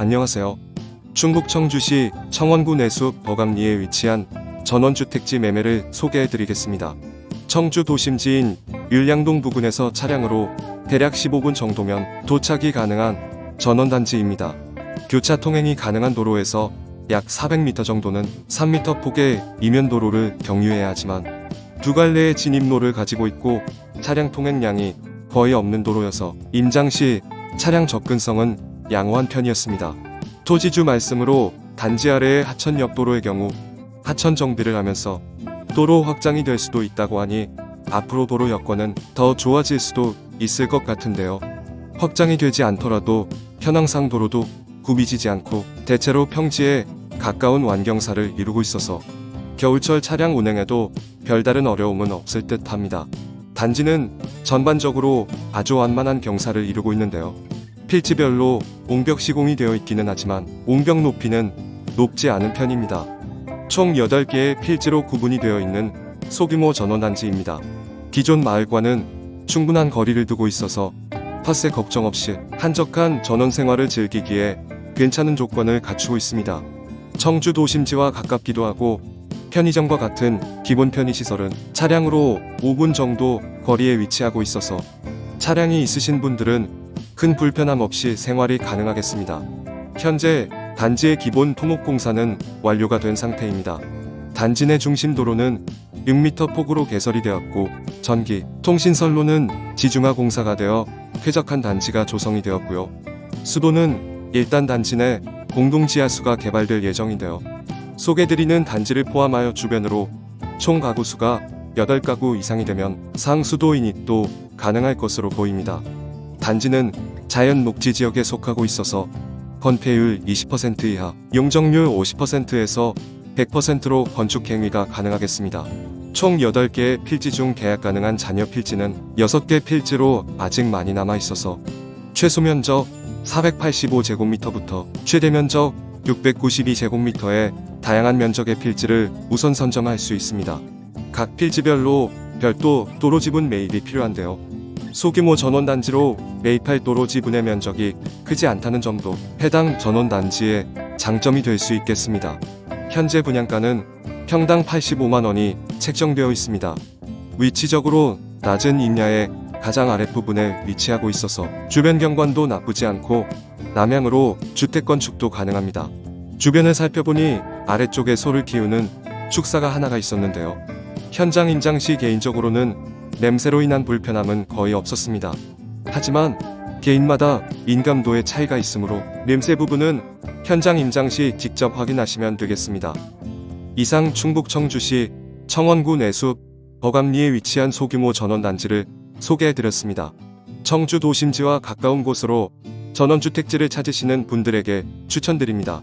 안녕하세요. 충북 청주시 청원구 내수 버감리에 위치한 전원주택지 매매를 소개해드리겠습니다. 청주 도심지인 율량동 부근에서 차량으로 대략 15분 정도면 도착이 가능한 전원단지입니다. 교차 통행이 가능한 도로에서 약 400m 정도는 3m 폭의 이면 도로를 경유해야 하지만 두 갈래의 진입로를 가지고 있고 차량 통행량이 거의 없는 도로여서 임장 시 차량 접근성은 양호한 편이었습니다. 토지주 말씀으로 단지 아래의 하천역 도로의 경우 하천 정비를 하면서 도로 확장이 될 수도 있다고 하니 앞으로 도로 여건은 더 좋아질 수도 있을 것 같은데요. 확장이 되지 않더라도 현황상 도로도 굽이지지 않고 대체로 평지에 가까운 완경사를 이루고 있어서 겨울철 차량 운행에도 별다른 어려움은 없을 듯 합니다. 단지는 전반적으로 아주 완만한 경사를 이루고 있는데요. 필지별로 옹벽 시공이 되어 있기는 하지만 옹벽 높이는 높지 않은 편입니다. 총 8개의 필지로 구분이 되어 있는 소규모 전원단지입니다. 기존 마을과는 충분한 거리를 두고 있어서 텃세 걱정 없이 한적한 전원 생활을 즐기기에 괜찮은 조건을 갖추고 있습니다. 청주 도심지와 가깝기도 하고 편의점과 같은 기본 편의시설은 차량으로 5분 정도 거리에 위치하고 있어서 차량이 있으신 분들은 큰 불편함 없이 생활이 가능하겠습니다. 현재 단지의 기본 토목 공사는 완료가 된 상태입니다. 단지 내 중심 도로는 6m 폭으로 개설이 되었고 전기, 통신선로는 지중화 공사가 되어 쾌적한 단지가 조성이 되었고요. 수도는 일단 단지 내 공동 지하수가 개발될 예정인데요. 소개드리는 단지를 포함하여 주변으로 총 가구 수가 8가구 이상이 되면 상수도 인입도 가능할 것으로 보입니다. 단지는 자연 녹지 지역에 속하고 있어서 건폐율 20% 이하, 용적률 50%에서 100%로 건축 행위가 가능하겠습니다. 총 8개의 필지 중 계약 가능한 잔여 필지는 6개 필지로 아직 많이 남아 있어서 최소 면적 485제곱미터부터 최대 면적 692제곱미터의 다양한 면적의 필지를 우선 선정할 수 있습니다. 각 필지별로 별도 도로 지분 매입이 필요한데요. 소규모 전원단지로 매입할 도로 지분의 면적이 크지 않다는 점도 해당 전원단지의 장점이 될 수 있겠습니다. 현재 분양가는 평당 85만 원이 책정되어 있습니다. 위치적으로 낮은 임야의 가장 아랫부분에 위치하고 있어서 주변 경관도 나쁘지 않고 남향으로 주택 건축도 가능합니다. 주변을 살펴보니 아래쪽에 소를 키우는 축사가 하나가 있었는데요. 현장 임장 시 개인적으로는 냄새로 인한 불편함은 거의 없었습니다. 하지만 개인마다 민감도의 차이가 있으므로 냄새 부분은 현장 임장 시 직접 확인하시면 되겠습니다. 이상 충북 청주시 청원구 내숲 버감리에 위치한 소규모 전원 단지를 소개해드렸습니다. 청주 도심지와 가까운 곳으로 전원주택지를 찾으시는 분들에게 추천드립니다.